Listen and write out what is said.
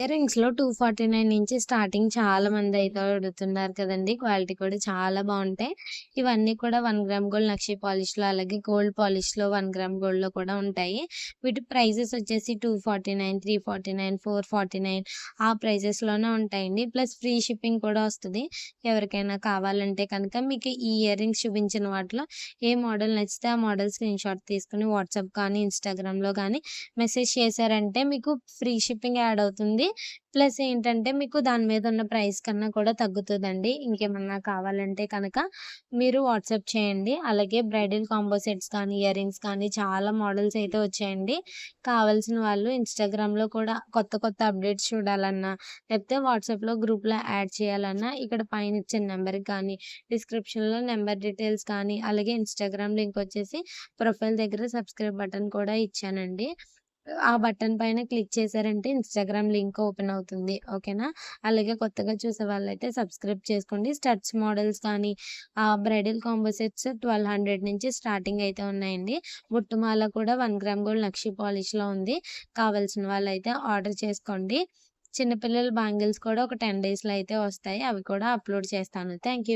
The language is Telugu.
ఇయరింగ్స్‌లో 249 నుంచి స్టార్టింగ్ చాలా మంది అయితే అడుగుతున్నారు కదండి క్వాలిటీ కూడా చాలా బాగుంటాయి ఇవన్నీ కూడా వన్ గ్రామ్ గోల్డ్ నక్షి పాలిష్‌లో అలాగే గోల్డ్ పాలిష్‌లో వన్ గ్రామ్ గోల్డ్‌లో కూడా ఉంటాయి. వీటి ప్రైజెస్ వచ్చేసి 249, 349, 449 ఆ ప్రైజెస్‌లోనే ఉంటాయండి. ప్లస్ ఫ్రీ షిప్పింగ్ కూడా వస్తుంది ఎవరికైనా కావాలంటే కనుక మీకు ఈ ఇయర్ రింగ్స్ చూపించిన వాటిలో ఏ మోడల్ నచ్చితే ఆ మోడల్ స్క్రీన్‌షాట్ తీసుకొని వాట్సాప్ కానీ, ఇన్‌స్టాగ్రామ్‌లో కానీ మెసేజ్ చేశారంటే మీకు ఫ్రీ షిప్పింగ్ యాడ్ అవుతుంది. ప్లస్ ఏంటంటే మీకు దాని మీద ఉన్న ప్రైస్ కన్నా కూడా తగ్గుతుందండి ఇంకేమన్నా కావాలంటే కనుక మీరు వాట్సాప్ చేయండి. అలాగే బ్రైడల్ కాంబో సెట్స్ కానీ, రింగ్స్ కానీ చాలా మోడల్స్ అయితే వచ్చాయండి. కావాల్సిన వాళ్ళు ఇన్‌స్టాగ్రామ్‌లో కూడా కొత్త కొత్త అప్డేట్స్ చూడాలన్నా, లేకపోతే వాట్సాప్‌లో గ్రూప్‌లో యాడ్ చేయాలన్నా ఇక్కడ పైన ఇచ్చిన నెంబర్కి కానీ, డిస్క్రిప్షన్‌లో నెంబర్ డీటెయిల్స్ కానీ, అలాగే ఇన్‌స్టాగ్రామ్ లింక్ వచ్చేసి ప్రొఫైల్ దగ్గర సబ్స్క్రైబ్ బటన్ కూడా ఇచ్చానండి. ఆ బటన్ పైన క్లిక్ చేశారంటే ఇన్‌స్టాగ్రామ్ లింక్ ఓపెన్ అవుతుంది. ఓకేనా! అలాగే కొత్తగా చూసే వాళ్ళైతే సబ్స్క్రైబ్ చేసుకోండి. స్టడ్స్ మోడల్స్ కానీ, ఆ బ్రైడల్ కాంబో సెట్స్ 1200 నుంచి స్టార్టింగ్ అయితే ఉన్నాయండి. బుట్టుమాల కూడా వన్ గ్రామ్ గోల్డ్ నక్షి పాలిష్‌లో ఉంది. కావాల్సిన వాళ్ళైతే ఆర్డర్ చేసుకోండి. చిన్నపిల్లల బ్యాంగిల్స్ కూడా ఒక 10 డేస్‌లో అయితే వస్తాయి. అవి కూడా అప్‌లోడ్ చేస్తాను. Thank you.